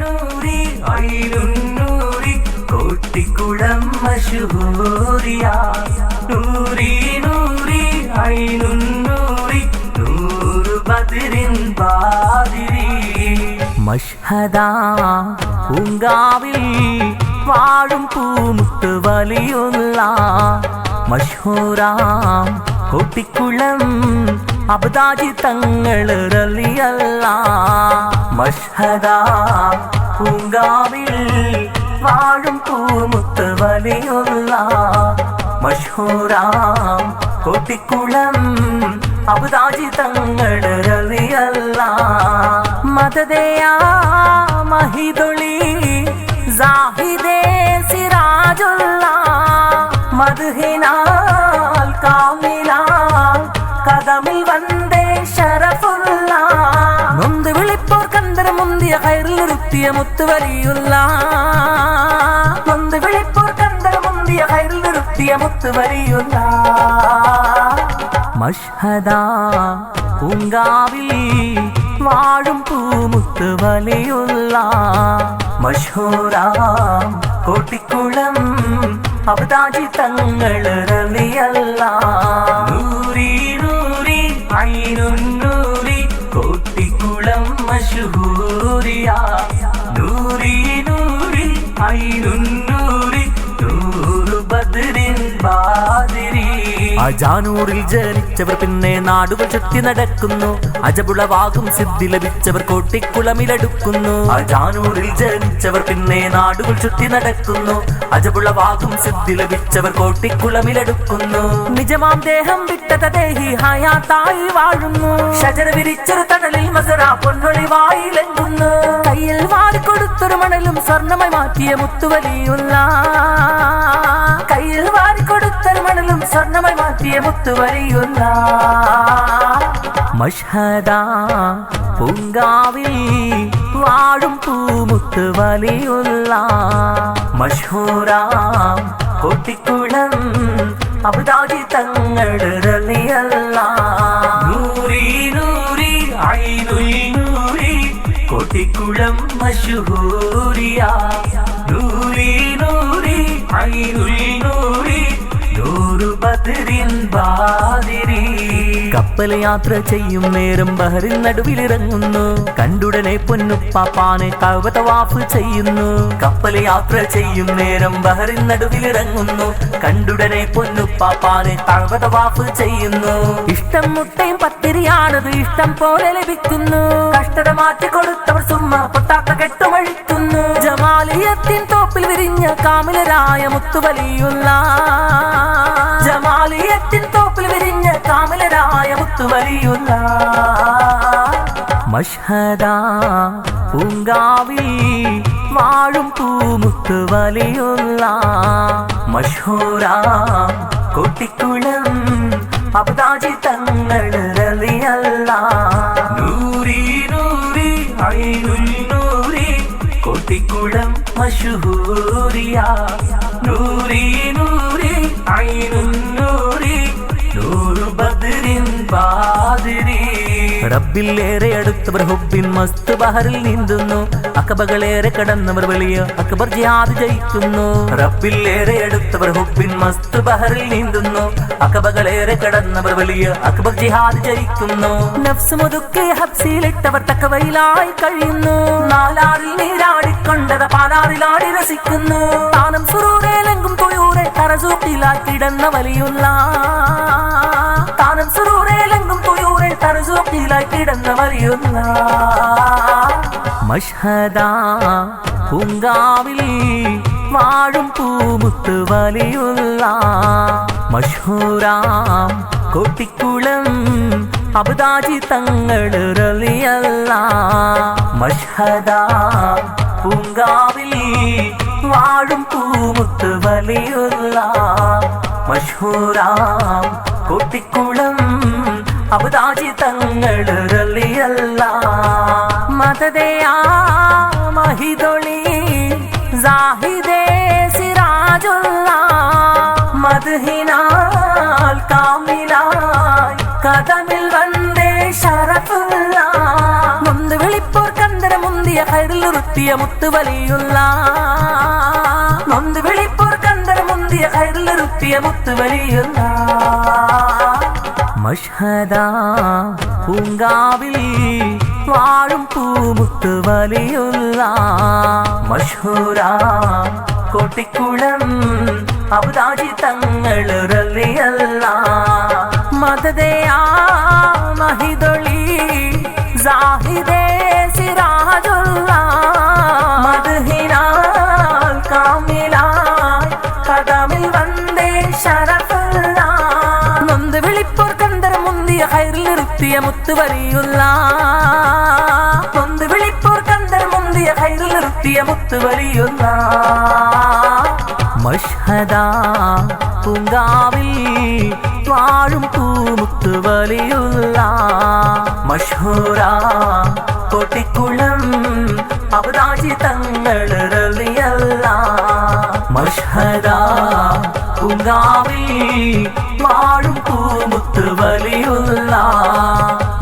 നൂരി ഐനുന്നൂരി കോട്ടിക്കുളം മഷൂരിയ നൂരി നൂരി ഐനുന്നൂരി നൂറ് ബദരിൻ ബാദിരി മഷ്ഹദാ പൂങ്കാവിൽ വാഴും പൂമുട്ട് വലിയുള്ള മഷൂറാം കോട്ടിക്കുളം അബ്ദാജി തങ്ങൾ റലിയല്ല മഷ്ഹദാ പൂങ്കാവിൽ വാഴും പൂമുത്ത് വലിയുള്ള മഷൂറാം കൊട്ടിക്കുളം അബ്ദാജി തങ്ങൾ റലിയല്ല മതദയാ മഹിതൊളി സാഹിദേ സിറാജുള്ള കയറിൽ നിർത്തിയ മുത്തുവരിയുള്ള. നൊന്ത് വിളിപ്പോർ കന്തര മുന്തിയ കയറിൽ നിർത്തിയ മുത്തുവരിയുള്ള. മഷ്ഹദാ പൂങ്കാവിൽ വാഴും പൂമുത്ത് വലിയുള്ള മഷൂറാം കോട്ടിക്കുളം അബ്ദാജി തങ്ങൾ റളിയല്ല നൂരി നൂരി ഐനുന്നൂരി കോട്ടിക്കുളം മഷൂരിയ നൂരി നൂരി ഐനുന്നൂരി ബാതിരി അജാനൂറിൽ ജനിച്ചവർ പിന്നെ നാടുകൾ ചുറ്റി നടക്കുന്നു. അജബുളവാകും സിദ്ധി ലഭിച്ചവർ കോട്ടിക്കുളമിലെടുക്കുന്നു. അജാനൂറിൽ ജനിച്ചവർ പിന്നെ നാടുകൾ ചുറ്റി നടക്കുന്നു. അജബുളവാകും സിദ്ധി ലഭിച്ചവർ കോട്ടിക്കുളമിലെടുക്കുന്നു. നിജമാം ദേഹം വിട്ടത ദേഹി ഹയാത്തായി വാഴുന്നു. ഷജര വിരിച്ചൊരു തടലിൽ മസറ പൊന്നൊളി വായിലെങ്കുന്നു കയ്യിൽ വാരിക്കൊടുത്തൊരു മണലും സ്വർണമായി മാറ്റിയ മുത്തുവലിയുള്ള. കയ്യിൽ വാരിക്കൊടുത്തൊരു മണലും സ്വർണമായി മാറ്റിയ മുത്തുവലിയുള്ള. മഷ്ഹദ പൂങ്കാവിൽ വാഴും പൂമുത്തുവലിയുള്ള. മഷൂറാം കോട്ടിക്കുളം അബുദാജി തങ്ങളുടെ റളിയല്ല കോട്ടിക്കുളം മഷൂരിയ നൂരി നൂരി ഐനുൽ നൂരി നൂറ് ബദരിൻ ബാദിരി കപ്പൽ യാത്ര ചെയ്യും നേരം ബഹറിൻ നടുവിലിറങ്ങുന്നു. കണ്ടുടനെ പൊന്നുപ്പാപ്പാനെ കവതവാഫ് ചെയ്യുന്നു. കപ്പൽ യാത്ര ചെയ്യും നേരം ബഹറിൻ നടുവിലിറങ്ങുന്നു. കണ്ടുടനെ പൊന്നുപ്പാപ്പാനെ കവതവാഫ് ചെയ്യുന്നു. ഇഷ്ടം മുട്ടയും പത്തിരിയാണത് ഇഷ്ടം പോലെ ലഭിക്കുന്നു. കഷ്ടത മാറ്റി കൊടുത്തവർ സുമ്മ പൊട്ടാത്ത കെട്ടുമഴിക്കുന്നു. ജമാലിയത്തിൻ തോപ്പിൽ വിരിഞ്ഞ കാമിലരായ മുത്തുവലിയുള്ള. ജമാലിയത്തിൻ തോപ്പിൽ വിരിഞ്ഞ കാമിലരായ മുത്തുവലിയുള്ള മഷ്ഹദ പൂങ്കാവിൽ വാഴും പൂമുത്ത് വലിയുള്ള മഷൂറാം കോട്ടിക്കുളം അബ്ദാജി തങ്ങൾ നൂറി നൂറി നൂരി കുട്ടിക്കുളം മഷൂരിയ നൂരി നൂരി ഐനുൽ റബ്ബിലേറെ അടുത്തവർ ഹുബിൻ മസ്ത് ബഹറിൽ നീന്തുന്നു. അക്കബകളേറെ കടന്നവർ വെളിയ അക്ബർ ജിഹാദ് ജയിക്കുന്നു. റബ്ബിലേറെ അടുത്തവർ ഹുബിൻ മസ്ത് ബഹറിൽ നീന്തുന്നു. അക്കബകളേറെ കടന്നവർ വലിയ അക്ബർ ജിഹാദ് ജയിക്കുന്നു. നഫ്സ് മുതുക്കെ ഹബ്സിയിലിട്ടവർ തക്കവയിലായി കഴിയുന്നു. നാലാറിൽ നീരാടിക്കൊണ്ടത് പാലാറിലാടി രസിക്കുന്നു. താനം സുറൂരേലെങ്കും തൊയൂരെ തറസൂട്ടിലായി കിടന്ന വലിയുള്ള താനം സുറൂരേലെങ്കും തൊയൂരെ തറസൂട്ടിലായി കിടന്ന വലിയുള്ള മഷ്ഹദ പൂങ്കാവിൽ വാഴും പൂമുത്ത് വലിയുള്ള. മഷൂരാ കോട്ടിക്കുളം അബുദാജി തങ്ങൾ റലിയല്ല. മഷ്ഹദ പൂങ്കാവിൽ വാഴും പൂമുത്ത് വലിയുള്ള മഷൂറാം കോട്ടിക്കുളം അബ്ദാജി തങ്ങൾ റളിയല്ല മതതയാ മഹിതൊളി സാഹിദേ മുന്തിയ കയറിൽ നിർത്തിയ മുത്തുവലിയുള്ള നൊന്ത് വിളിപ്പോർ കണ്ടർ മുന്തിയ കയറിൽ നിർത്തിയ മുത്തുവലിയുള്ള മഷ്ഹദ പൂങ്കാവിൽ വാഴും പൂമുത്ത് വലിയുള്ള മഷൂര കോട്ടിക്കുളം അബുദാജി തങ്ങളല്ല മദതയാ ശരഫുള്ള നൊന്ത് വിളിപ്പോർ കണ്ടർ മുന്തിയ നിർത്തിയ മുത്തുവലിയുള്ള നൊന്ത് വിളിപ്പോർ കണ്ടർ മുന്തിയ നിർത്തിയ മുത്തുവലിയുള്ള മഷ്ഹദ പൂങ്കാവിൽ വാഴും പൂമുത്തുവലിയുള്ള മഷൂറ കൊട്ടിക്കുളം അബുദാജി റലിയല്ല മഷ്ഹദ പൂങ്കാവിൽ വാഴും പൂമുത്തുവലിയുള്ള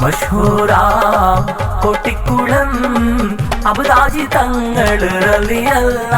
മഷൂര കൊട്ടിക്കുളം അബുദാജി തങ്ങളല്ല